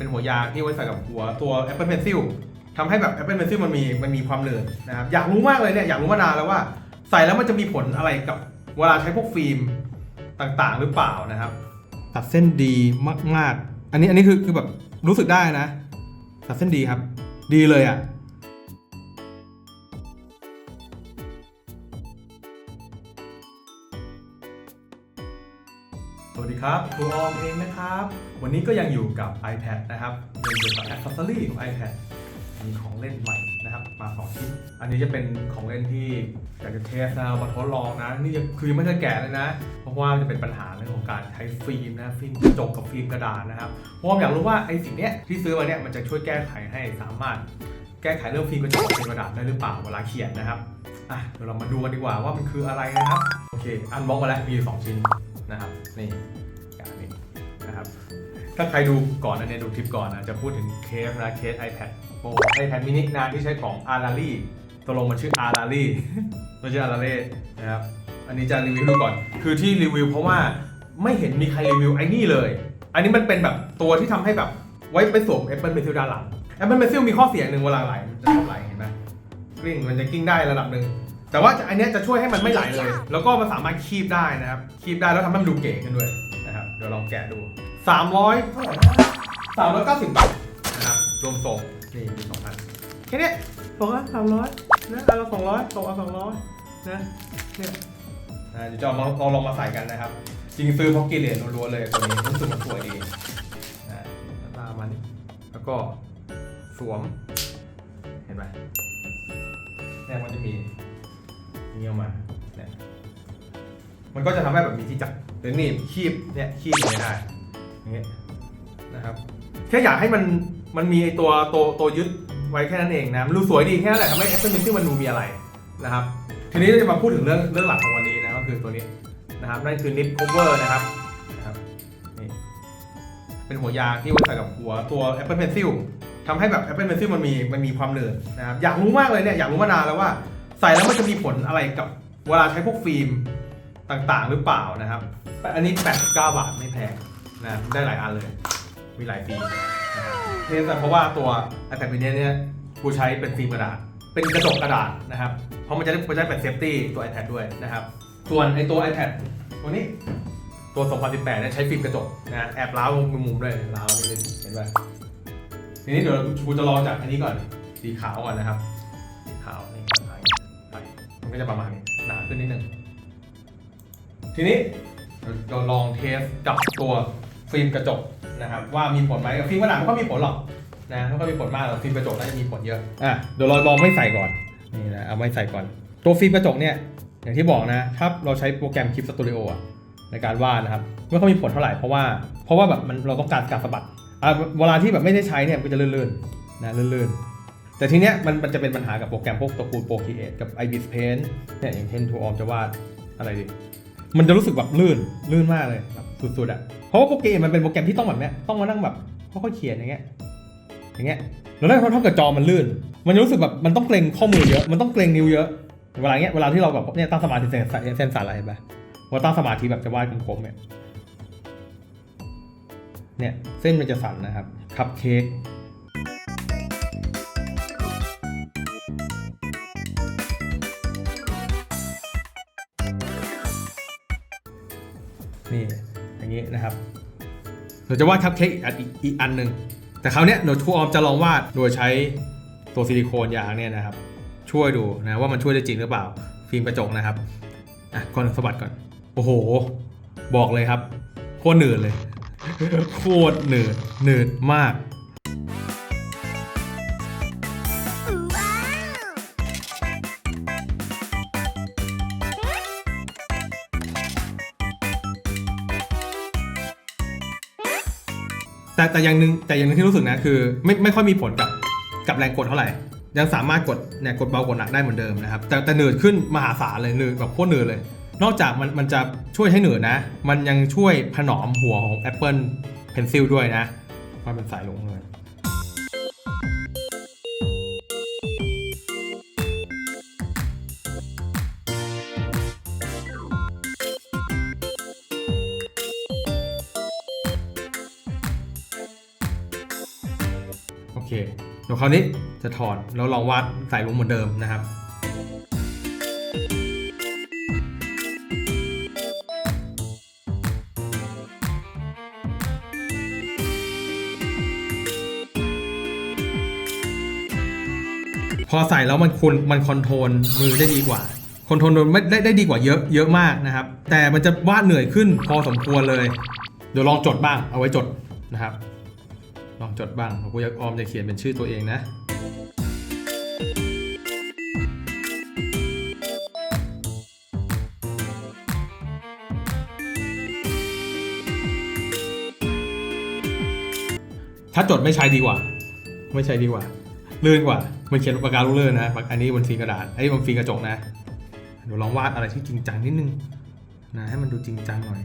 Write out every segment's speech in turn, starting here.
เป็นหัวยางที่ไว้ใส่กับหัวตัว Apple Pencil ทำให้แบบ Apple Pencil มันมีมันมีความเหนืดนะครับอยากรู้มากเลยเนี่ยอยากรู้มานานแล้วว่า ใส่แล้วมันจะมีผลอะไรกับเวลาใช้พวกฟิล์มต่างๆ หรือเปล่านะครับ ตัดเส้นดีมากๆ อันนี้อันนี้คือคือแบบรู้สึกได้นะ ตัดเส้นดีครับ ดีเลยอะ วัสดีครับครูออมเองนะครับ วันนี้ก็ยังอยู่กับ iPad นะครับเรื่องเกี่กับ accessory ของ iPad มีของเล่นใหม่นะครับ มาสองชิ้น อันนี้จะเป็นของเล่นที่อยากจะเทสนะเอามาทดลองนะ นี่จะคือยังไม่ได้แกะเลยนะ เพราะว่าจะเป็นปัญหาเรื่องของการใช้ฟิล์มนะฟิล์มกระจกกับฟิล์มกระดาษนะครับเพราะว่าอยากรู้ว่าไอ้สิ่งเนี้ยที่ซื้อมาเนี่ยมันจะช่วยแก้ไขให้สามารถ แก้ไขเรื่องฟิล์มกระจกกับฟิล์มกระดาษได้หรือเปล่าเวลาเขียนนะครับอะเดี๋ยวเรามาดูกันดีกว่าว่ามันคืออะไรนะครับโอเคอันบ็อกมาแล้วมีอยู่สองชิ้น นะครับนี่การนี้นะครับถ้าใครดูก่อนนะเนี่ยดูคลิปก่อนนะจะพูดถึงเคสนะเคส iPad Pro iPad mini นะที่ใช้ของ a r a l i ตกลงมันชื่อ a r a l i ไม่ใช่อ a r a l i นะครับอันนี้จะรีวิวดูก่อน คือที่รีวิวเพราะว่าไม่เห็นมีใครรีวิวไอ้นี่เลย อันนี้มันเป็นแบบตัวที่ทำให้แบบไว้ไปสวม Apple Pencil ด้านหลัง Apple Pencil มีข้อเสียหนึ่งเวลาไหลมันจะชอบไหลเห็นไหมกลิ้งมันจะกิ้งได้ระดับหนึ่ง แต่ว่าอันเนี้ยจะช่วยให้มันไม่ไหลเลย แล้วก็มันสามารถคีบได้นะครับ คีบได้แล้วทำให้มันดูเก๋ขึ้นด้วยนะครับ เดี๋ยวลองแกะดู 300เท่าไหร่นะ390 บาทนะครับ รวมส่งนี่มีสองอันแค่เนี้ยสองอันสามร้อยนะอันละสองร้อยตกเอาสองร้อยนะเนี่ยนะเดี๋ยวจะเอามาลองลองมาใส่กันนะครับ จริงๆซื้อเพราะกิเลสล้วนๆเลยตัวนี้รู้สึกมันสวยดีนะหน้าตามัน แล้วก็สวม เห็นไหมเนี่ยมันจะมี นี่ออกมาเนี่ยมันก็จะทำให้แบบมีที่จับหรือนี่คีบเนี่ยคีบอย่างนี้ได้อย่างเงี้ยนะครับแค่อยากให้มันมันมีไอตัวตัวตัวยึดไว้แค่นั้นเองนะมันดูสวยดีแค่นั้นแหละทำให้ Apple Pencil มันดูมีอะไรนะครับ ทีนี้เราจะมาพูดถึงเรื่องเรื่องหลักของวันนี้นะก็คือตัวนี้นะครับนั่นคือ nip cover นะครับนะครับนี่เป็นหัวยางที่ไว้ใส่กับหัวตัว Apple Pencil ทำให้แบบ Apple Pencil มันมีมันมีความเหนืดนะครับอยากรู้มากเลยเนี่ยอยากรู้มานานแล้วว่า ใส่แล้วมันจะมีผลอะไรกับเวลาใช้พวกฟิล์มต่างๆ หรือเปล่านะครับอันนี้ 89 บาทไม่แพงนะได้หลายอันเลย มีหลายฟิล์มนะครับนี่แต่เพราะว่าตัว iPad mini เนี่ยกูใช้เป็นฟิล์มกระดาษ เป็นกระจกกระดาษนะครับ เพราะมันจะได้มันจะได้เป็นเซฟตี้ตัว iPad ด้วยนะครับ ส่วนไอตัว iPad ตัวนี้ตัว 2018เนี่ยใช้ฟิล์มกระจกนะแอบล้าวมุมๆด้วยล้าวนิดนึงเห็นไหมทีนี้เดี๋ยวกูจะลองจากอันนี้ก่อนสีขาวก่อนนะครับ สีขาวนี่ มันก็จะประมาณนี้หนาขึ้นนิดนึง ทีนี้เราลองเทสกับตัวฟิล์มกระจกนะครับว่ามีผลไหมกับฟิล์มกระดาษมันก็มีผลหรอกนะมันก็มีผลมากแต่ฟิล์มกระจกน่าจะมีผลเยอะอะเดี๋ยวเราลองไม่ใส่ก่อนนี่นะเอาไม่ใส่ก่อน ตัวฟิล์มกระจกเนี่ยอย่างที่บอกนะถ้าเราใช้โปรแกรมคลิปสตูดิโอในการวาดนะครับไม่ค่อยมีผลเท่าไหร่เพราะว่าเพราะว่าแบบมันเราต้องการการสะบัดอะเวลาที่แบบไม่ได้ใช้เนี่ยมันก็จะลื่นๆนะลื่นๆ แต่ทีเนี้ยมันมันจะเป็นปัญหากับโปรแกรมพวกตระกูล Procreate กับ IBIS Paint เนี่ยอย่างเช่น Two Om จะวาดอะไรดีมันจะรู้สึกแบบลื่นลื่นมากเลยแบบสุดๆอะเพราะว่าโปรแกรมมันเป็นโปรแกรมที่ต้องแบบเนี้ยต้องมานั่งแบบค่อยๆเขียนอย่างเงี้ยอย่างเงี้ยแล้วถ้าถ้าเกิดจอมันลื่น มันจะรู้สึกแบบมันต้องเกรงข้อมือเยอะมันต้องเกรงนิ้วเยอะเวลาเงี้ยเวลาที่เราแบบเนี่ยตั้งสมาธิเส้นเส้นสั่นอะไรเห็นปะพอตั้งสมาธิแบบจะวาดกลมๆเนี่ยเนี่ยเส้นมันจะสั่นนะครับคัพเค้ก นี่อย่างนี้นะครับเราจะวาดคัพเค้กอีกอันอีอันหนึ่งแต่คราวเนี้ยเดี๋ยวครูออมจะลองวาดโดยใช้ตัวซิลิโคนยางเนี่ยนะครับ ช่วยดูนะว่ามันช่วยได้จริงหรือเปล่า ฟิล์มกระจกนะครับอะก่อนสะบัดก่อน โอ้โห บอกเลยครับโคตรหนืดเลยโคตรหนืดหนืดมาก แต่แต่อย่างหนึ่งแต่อย่างหนึงที่รู้สึกนะคือ ไม่ไม่ค่อยมีผลกับกับแรงกดเท่าไหร่ ยังสามารถกดเนี่ยกดเบากดหนักได้เหมือนเดิมนะครับแต่แต่เหนืดขึ้นมหาศาลเลยเหนืดแบบโคตรเหนืดเลย นอกจากมันมันจะช่วยให้เหนืดนะ มันยังช่วยถนอมหัวของ Apple Pencil ด้วยนะว่าเป็นสายลงเลย คราวนี้จะถอดแล้วลองวาดใส่ลงเหมือนเดิมนะครับพอใส่แล้วมันคุณมันคอนโทรลมือได้ดีกว่าคอนโทรลไม่ได้ได้ดีกว่าเยอะเยอะมากนะครับ แต่มันจะวาดเหนื่อยขึ้นพอสมควรเลย เดี๋ยวลองจดบ้างเอาไว้จดนะครับ ลองจดบ้างผมก็อยากออมจะเขียนเป็นชื่อตัวเองนะ ถ้าจดไม่ใช้ดีกว่า ไม่ใช้ดีกว่าลื่นกว่า มันเขียนปากกาลูกเลื่อนนะ อันนี้บนฟิล์มกระดาษไอ้ยบนฟิล์มกระจกนะเดี๋ยวลองวาดอะไรที่จริงจังนิดนึงนะให้มันดูจริงจังหน่อย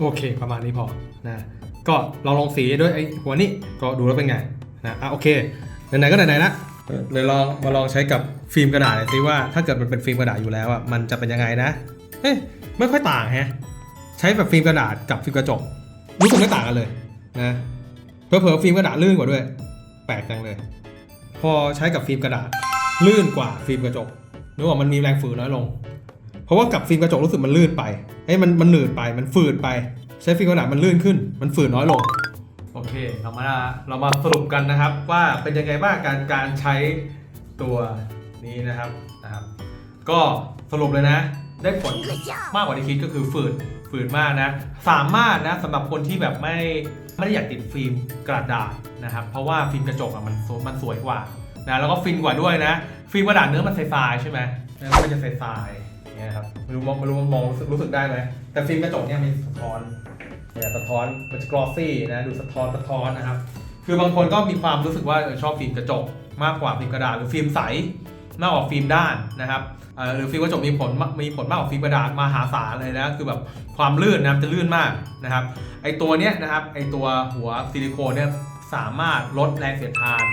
โอเค ประมาณนี้พอนะก็ลองลองสีด้วยไอ้หัวนี้ก็ดูแล้วเป็นไงนะอะโอเคไหนๆก็ไหนๆละเดี๋ยลองมาลองใช้กับฟิล์มกระดาษสิว่าถ้าเกิดมันเป็นฟิล์มกระดาษอยู่แล้วอะมันจะเป็นยังไงนะเอ๊ะไม่ค่อยต่างแฮะใช้แบบฟิล์มกระดาษกับฟิล์มกระจกรู้สึกไม่ต่างกันเลยนะเผลอๆฟิล์มกระดาษลื่นกว่าด้วยแปลกจังเลย พอใช้กับฟิล์มกระดาษลื่นกว่าฟิล์มกระจกนึกว่ามันมีแรงฝืนน้อยลง ราะว่ากับฟิล์มกระจกรู้สึกมันลื่นไปเอ้ยมันมันหนืดไปมันฝืดไป ใช้ฟิล์มกระดาษมันลื่นขึ้น มันฝืดน้อยลง โอเค เรามาเรามาสรุปกันนะครับ ว่าเป็นยังไงบ้างการการใช้ตัวนี้นะครับนะครับ ก็สรุปเลยนะ ได้ผลมากกว่าที่คิดก็คือฝืดฝืดมากนะ สามารถนะสำหรับคนที่แบบไม่ไม่ได้อยากติดฟิล์มกระดาษนะครับ เพราะว่าฟิล์มกระจกอะมันมันสวยกว่านะแล้วก็ฟินกว่าด้วยนะ ฟิล์มกระดาษเนื้อมันทรายๆใช่ไหมเนื้อมันจะทรายๆ เนี่ยครับไม่รู้มองไม่รู้มองรู้สึกได้ไหมแต่ฟิล์มกระจกเนี่ยมันสะท้อนเนี่ยสะท้อนมันจะกรอซี่นะดูสะท้อนสะท้อนนะครับ คือบางคนก็มีความรู้สึกว่าชอบฟิล์มกระจกมากกว่าฟิล์มกระดาษหรือฟิล์มใสมากกว่าฟิล์มด้านนะครับหรือฟิล์มกระจกมีผลมีผลมากกว่าฟิล์มกระดาษมหาศาลเลยนะคือแบบความลื่นนะมันจะลื่นมากนะครับไอตัวเนี้ยนะครับไอตัวหัวซิลิโคนเนี่ยสามารถลดแรงเสียดทาน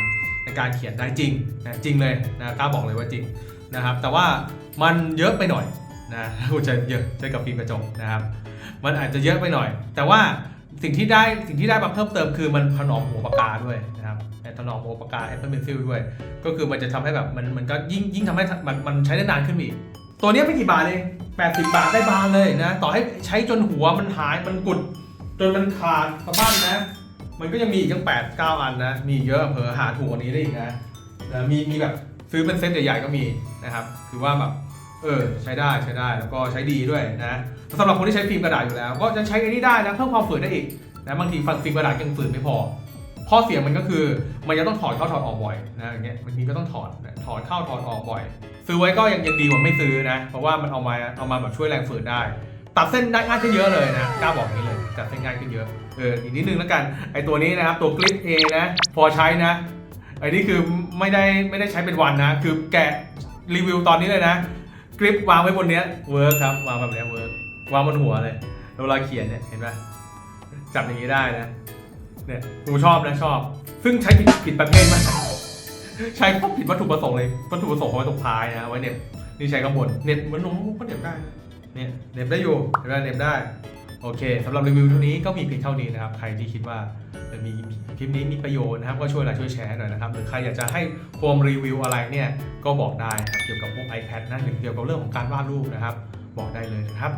ในการเขียนได้จริงนะจริงเลยนะกล้าบอกเลยว่าจริงนะครับ แต่ว่า มันเยอะไปหน่อยนะคุณจะเยอะใช้กับฟิล์มกระจกนะครับ มันอาจจะเยอะไปหน่อย แต่ว่าสิ่งที่ได้สิ่งที่ได้มาเพิ่มเติมคือมันถนอมหัวปากกาด้วยนะครับถนอมหัวปากกา Apple Pencil ด้วย ก็คือมันจะทำให้แบบมันมันก็ยิ่งยิ่งทำให้มันมันใช้ได้นานขึ้นอีก ตัวนี้ไม่กี่บาทเอง80 บาทได้บานเลยนะ ต่อให้ใช้จนหัวมันหายมันกุด จนมันขาดสะบั้นนะ มันก็ยังมีอีกตั้ง8 9 อันนะ มีเยอะเผลอหาถูกกว่านี้ได้อีกนะนะมีมีแบบซื้อเป็นเซตใหญ่ๆก็มีนะครับ คือว่าแบบ เออใช้ได้ใช้ได้แล้วก็ใช้ดีด้วยนะสำหรับคนที่ใช้ฟิล์มกระดาษอยู่แล้ว ก็จะใช้อันนี้ได้นะเพิ่มความฝืนได้อีกนะบางทีฟังฟิล์มกระดาษยังฝืนไม่พอ ข้อเสียมันก็คือมันจะต้องถอดเข้าถอดออกบ่อยนะอย่างเงี้ยบางทีก็ต้องถอดถอดเข้าถอดออกบ่อย ซื้อไว้ก็ยังยังดีกว่าไม่ซื้อนะเพราะว่ามันเอามาเอามาแบบช่วยแรงฝืนได้ ตัดเส้นได้ง่ายขึ้นเยอะเลยนะกล้าบอกนี้เลยตัดเส้นง่ายขึ้นเยอะเอออีกนิดนึงแล้วกันไอตัวนี้นะครับตัวกริปเอนะพอใช้นะไอนี่คือไม่ได้ไม่ได้ใช้เป็นวันนะ คือแกะรีวิวตอนนี้เลยนะ กริปวางไว้บนเนี้ยเวิร์กครับวางแบบเนี้ยเวิร์กวางบนหัวเลยเวลาเขียนเนี่ยเห็นไหมจับอย่างนี้ได้นะเนี่ยกูชอบนะชอบ ซึ่งใช้ผิดผิดประเภทมากใช้ผิดวัตถุประสงค์เลยวัตถุประสงค์ของไว้ตรงท้ายนะไว้เน็บนี่ใช้ข้างบนเน็บมันนุ่มก็เน็บได้นะเนี่ยเน็บได้อยู่เห็นไหมเน็บได้ โอเคสำหรับรีวิวเท่านี้ก็มีเพียงเท่านี้นะครับ ใครที่คิดว่ามีคลิปนี้มีประโยชน์นะครับ ก็ช่วยไลค์ช่วยแชร์หน่อยนะครับ หรือใครอยากจะให้โฟมรีวิวอะไรเนี่ยก็บอกได้ครับเกี่ยวกับพวก iPad นะหรือเกี่ยวกับเรื่องของการวาดรูปนะครับ บอกได้เลยนะครับ